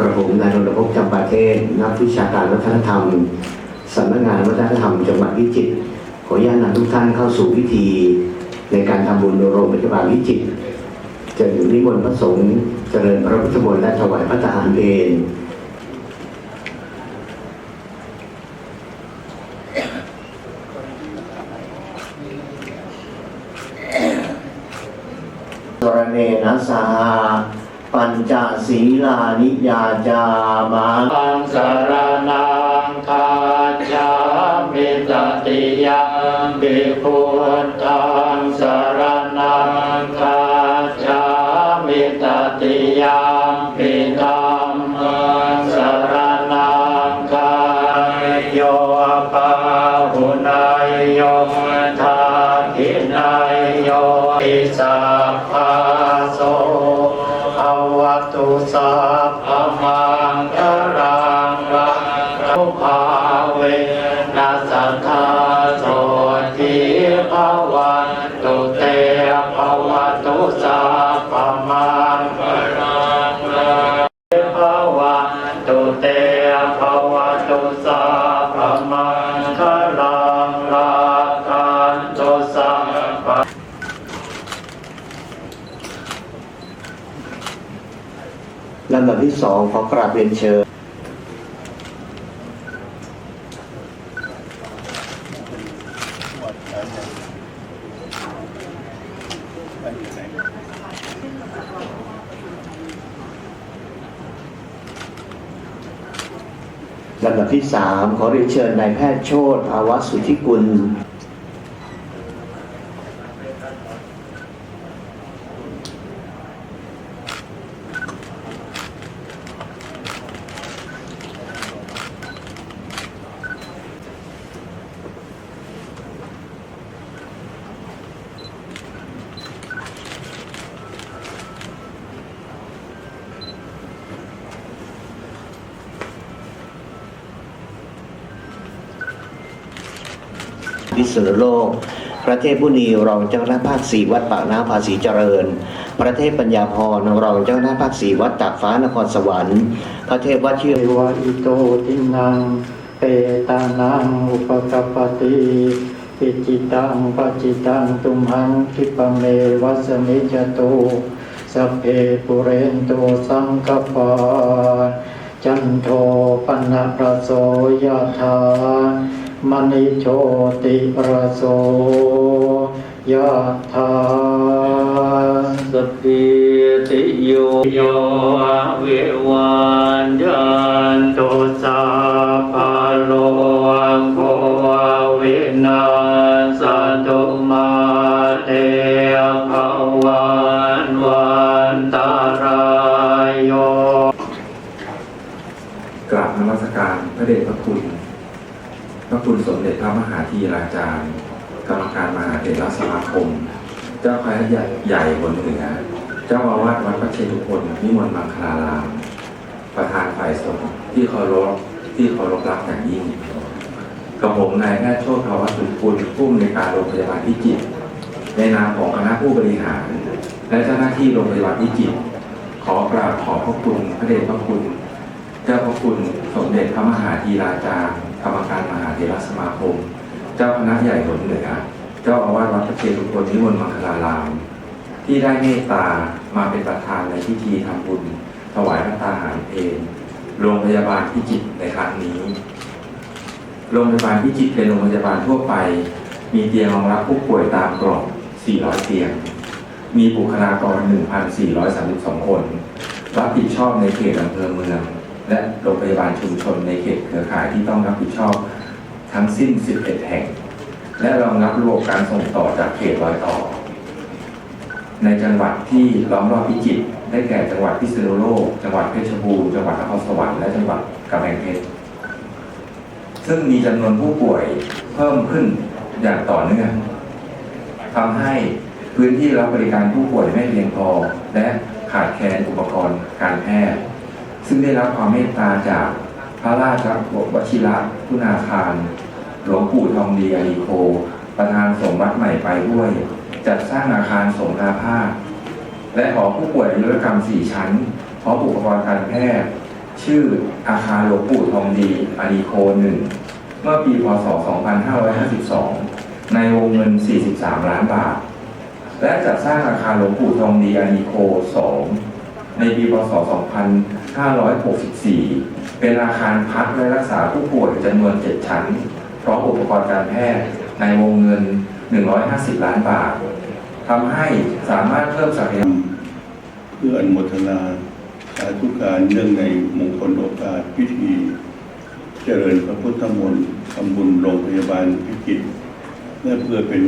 กระผมนายรณพงศ์จำปาเทศนักวิชาการวัฒนธรรมสำนักงานวัฒนธรรมจังหวัดพิจิตรขออนุญาตนำทุกท่านเข้าสู่พิธี ในการทำบุญโรงพยาบาลพิจิตรจะอยู่นิมนต์พระสงฆ์เจริญพระพุทธมนต์และถวายพระทหารเพล สรเนนะสหา ปัญจศีลานิยาจามาตังสารนังคาจามิตติยังบิพุทธังสารนังคาจามิตติยังปิธัมมังสารนังคายโยปาหุนายโยทาคินายโยอิสัพพาโส สัพพ ที่สองขอกราบเรียนเชิญลำดับที่สามขอเรียนเชิญนายแพทย์โชตภาวะสุทธิกุล ษณุโลก พระเทพบุณีรองเจ้าหน้าภาคสี่วัดปากน้ำภาษีเจริญ พระเทพปัญญาพรรองเจ้าหน้าภาคสี่วัดตากฟ้านครสวรรค์ พระเทพวัดชื่อเทวะอิโตทินังเปตานังอุปกปปติปิจิตังปจิตังตุมหังคิปเมวัสมิจตุสัพเพปุเรนโตสังกปาจันโทปนะระโสยธา มณิโชติระโสยะธาสพพิติโยโยวิวันยันตุสัพพโล คุณสมเด็จพระมหาธีราจารย์ กรรมการมหาเถรสมาคม เจ้าคณะใหญ่ใหญ่บนเหนือ เจ้าอาวาสวัดพระเชตุพนนิมนต์มังคลาราม ประธานฝ่ายสงฆ์ที่เคารพที่เคารพรักอย่างยิ่งกับผมนายแพทย์โชติภาวะสุขุลผู้อำนวยการโรงพยาบาลพิจิตรในนามของคณะผู้บริหาร และเจ้าหน้าที่โรงพยาบาลพิจิตรขอกราบขอบพระคุณพระเดชพระคุณ เจ้าพระคุณสมเด็จพระมหาธีราจารย์ กรรมการมหาเถรสมาคม เจ้าคณะใหญ่หนเหนือเจ้าอาวาสวัดพระเชตุพนนิมนต์มังคลาราม ที่ได้เมตตามาเป็นประธานในพิธีทำบุญ ถวายพระตาหารเพลโรงพยาบาลพิจิตรในครั้งนี้ โรงพยาบาลพิจิตรเป็นโรงพยาบาลทั่วไป มีเตียงรองรับผู้ป่วยตามกรอบ 400 เตียง มีบุคลากร 1,432 คน รับผิดชอบในเขตอำเภอเมือง และโรงพยาบาลชุมชนในเขตเครือข่ายที่ต้องรับผิดชอบทั้งสิ้น 11 แห่ง และรองรับระบบการส่งต่อจากเขตรอยต่อ ในจังหวัดที่ล้อมรอบพิจิตรได้แก่จังหวัดพิษณุโลก จังหวัดเพชรบูรณ์จังหวัดนครสวรรค์และจังหวัดกำแพงเพชรซึ่งมีจำนวนผู้ป่วยเพิ่มขึ้นอย่างต่อเนื่องทำให้พื้นที่รับบริการผู้ป่วยไม่เพียงพอ และขาดแคลนอุปกรณ์การแพทย์ ซึ่งได้รับความเมตตาจากพระราชวชิระคุณาคาร หลวงปู่ทองดีอารีโค ประธานสงฆ์วัดใหม่ไปด้วย จัดสร้างอาคารสงฆ์อาภาพ และหอผู้ป่วยอายุรกรรม 4 ชั้นพร้อมอุปกรณ์การแพทย์ชื่ออาคารหลวงปู่ทองดีอาดีโคหนึ่งเมื่อปีพศ 2552 ในวงเงิน 43 ล้านบาท และจัดสร้างอาคารหลวงปู่ทองดีอาดีโค2 ในปีพศ 2564 เป็นอาคารพักและรักษาผู้ป่วยจำนวน 7 ชั้น พร้อมอุปกรณ์การแพทย์ในวงเงิน 150 ล้านบาททำให้สามารถเพิ่มศักยภาพเพื่ออนุโมทนาสาธุการเนื่องในมงคลโอกาสพิธีเจริญพระพุทธมนต์ทำบุญโรงพยาบาลพิจิตรและเพื่อเป็น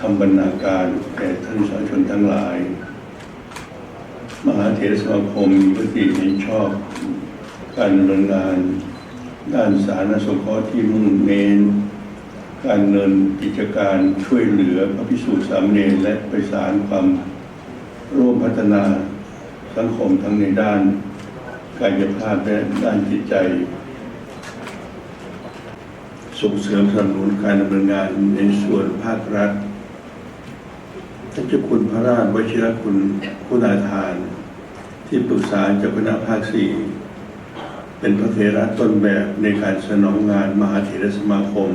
คำบรรณาการแก่ท่านสาธุชนทั้งหลาย มหาเถรสมาคมมีมติเห็นชอบ การดำเนินงานด้านสาธารณสงเคราะห์ที่มุ่งเน้นการเงินกิจการช่วยเหลือพระพิสุสามเณรและประสานความร่วมพัฒนาสังคมทั้งในด้านกายภาพและด้านจิตใจ ส่งเสริมสนับสนุนการดำเนินงานในส่วนภาครัฐท่านเจ้าคุณพระราชวชิรคุณคุณาทาน ที่ปรึกษาเจ้าคณะภาคสี่เป็นพระเถระต้นแบบในการสนองงานมหาเถรสมาคม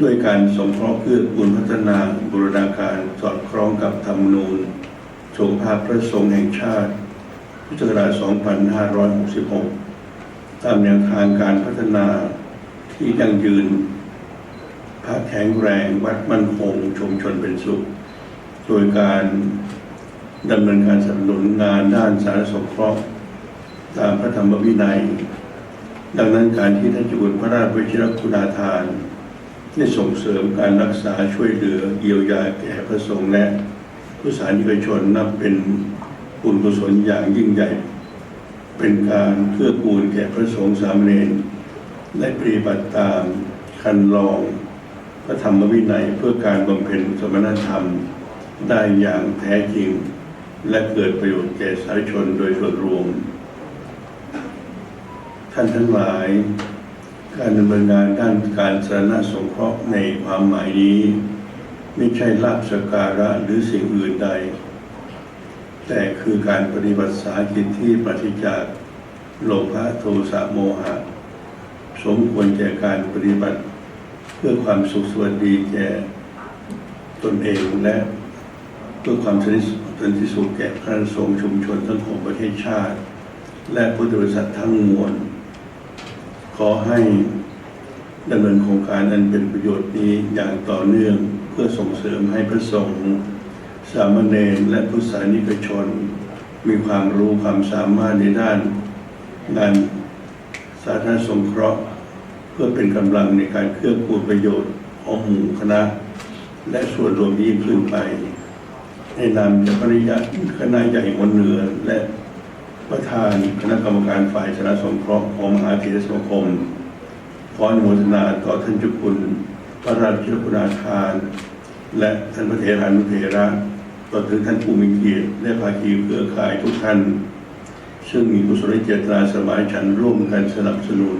ด้วยการสงเคราะห์เพื่อกูลพัฒนาบูรณาการสอดคล้องกับธรรมนูญสงภาพพระสงฆ์แห่งชาติ พุทธศักราช 2566 ตามแนวทางการพัฒนาที่ยั่งยืน พระแข็งแรงวัดมั่นคงชุมชนเป็นสุข โดยการ ดำเนินการสนับสนุนงานด้านสาธารณสงเคราะห์ตามพระธรรมวินัย ดังนั้นการที่ท่านจุลพระราชวชิรคุณาทานได้ส่งเสริมการรักษาช่วยเหลือเยียวยาแก่พระสงฆ์และผู้สานิกชนนับเป็นบุญกุศลอย่างยิ่งใหญ่ เป็นการเพื่อกูลแก่พระสงฆ์สามเณรและปฏิบัติตามคันลองพระธรรมวินัยเพื่อการบำเพ็ญสมณธรรมได้อย่างแท้จริง และเกิดประโยชน์แก่สาธารณชนโดยส่วนรวม ท่านทั้งหลาย การดำเนินงานด้านการสาธารณสงเคราะห์ในความหมายนี้ ไม่ใช่ลาภสการะหรือสิ่งอื่นใด แต่คือการปฏิบัติสากิจที่ปราศจากโลภะโทสะโมหะ สมควรแก่การปฏิบัติ เพื่อความสุขสวัสดีแก่ตนเองและเพื่อความสนิท สันติสุขแก่พระสงฆ์ชุมชนสังคมประเทศชาติ และพุทธบริษัททั้งมวล ขอให้ดำเนินโครงการนั้นเป็นประโยชน์นี้อย่างต่อเนื่องเพื่อส่งเสริมให้พระสงฆ์สามเณรและพุทธศาสนิกชน มีความรู้ความสามารถในด้านงานสาธารณสงเคราะห์ เพื่อเป็นกำลังในการเคลื่อนกูลประโยชน์ของหมู่คณะ และส่วนรวมยิ่งขึ้นไป ในนามเจ้าคณะคณะใหญ่มนเหนือและประธานคณะกรรมการฝ่ายสาธารณสงเคราะห์ของมหาเถรสมาคมขออนุโมทนาต่อท่านเจุคุณพระราชคุณาทาน และท่านพระเถรานุเถระต่อถึงท่านผู้มีเกียรติและภาคีเครือข่ายทุกท่าน ซึ่งมีกุศลเจตนาสมานฉันร่วมกันสนับสนุน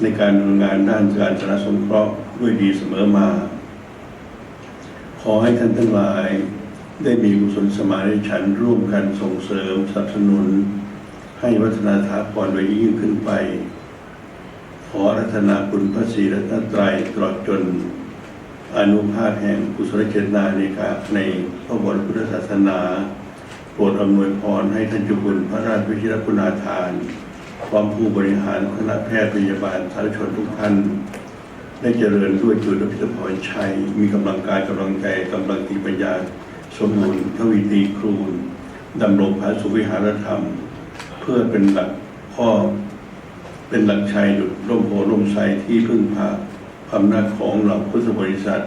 ในการดำเนินงานด้านการสาธารณสงเคราะห์ด้วยดีเสมอมา ขอให้ท่านทั้งหลาย ได้มีกุศลสมานฉันร่วมกันส่งเสริมสนับสนุน ให้วัฒนธรรมก่อนโดยยิ่งขึ้นไป ขอรัตนาคุณพระศรีรัตนตรัยตลอดจน อนุภาพแห่งกุศลเจตนาในกาในพระบรมพุทธศาสนา โปรดอำนวยพรให้ท่านจุบุญพระราชวิชิรคุณาทานความผู้บริหารคณะแพทย์พยาบาลสาธารณชนทุกท่านได้เจริญด้วยจุลพิธพรชัย มีกำลังกายกำลังใจกำลังตีปัญญา สมบูรณ์ทวีตีครูนดำรงพระสุวิหารธรรม เพื่อเป็นหลักข้อเป็นหลักชัยหยุดร่มโพร่มไทรที่พึ่งพาความนาจของเหล่าพุทธบริษัท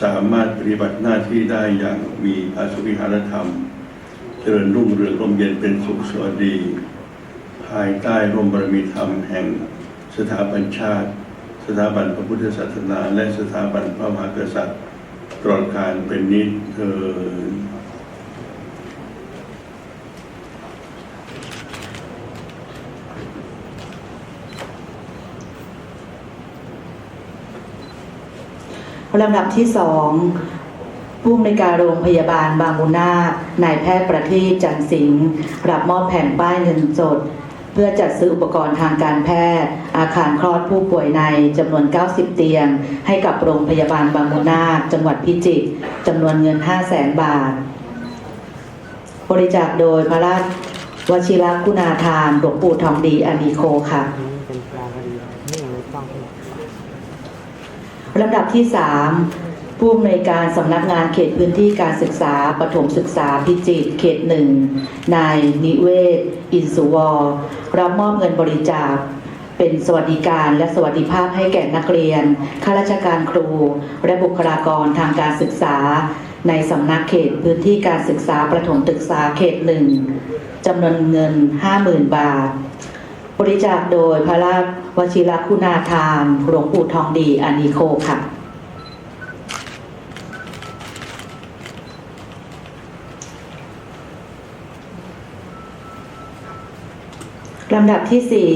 สามารถปฏิบัติหน้าที่ได้อย่างมีพระสุวิหารธรรม เจริญรุ่งเรืองร่มเย็นเป็นสุขสวัสดี ภายใต้ร่มบารมีธรรมแห่งสถาบันชาติ สถาบันพระพุทธศาสนา และสถาบันพระมหากษัตริย์ ตลอดการเป็นนิจเทินลำดับที่สองผู้อำนวยการโรงพยาบาลบางมูนานายแพทย์ประทีปจันสิงห์รับมอบแผ่นป้ายเงินสด เพื่อจัดซื้ออุปกรณ์ทางการแพทย์ อาคารคลอดผู้ป่วยในจำนวน 90 เตียง ให้กับโรงพยาบาลบางมูนาคจังหวัดพิจิตรจำนวนเงิน 5 0 0แสนบาท บริจาคโดยพระราชวชิรคุณาทานหลวงปู่ทองดีอานีโคค่ะเป็นปลาพอดีนี่ยังไม่ต้องลำดับที่ 3 ผู้อำนวยการสำนักงานเขตพื้นที่การศึกษาปฐมศึกษาพิจิตรเขตหนึ่งนายนิเวศ อินสุวรรับมอบเงินบริจาค เป็นสวัสดิการและสวัสดิภาพให้แก่นักเรียนข้าราชการครู และบุคลากรทางการศึกษา ในสำนักเขตพื้นที่การศึกษาประถมศึกษาเขตหนึ่งจำนวนเงิน 50,000 บาท บริจาคโดยพระราชวชิรคุณาทานหลวงปู่ทองดีอานิโคค่ะ ลำดับที่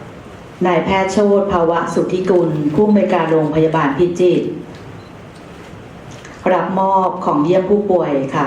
4นายแพทย์โชตภาวะสุทธิกุล ผู้อำนวยการโรงพยาบาลพิจิตรรับมอบของเยี่ยมผู้ป่วยค่ะ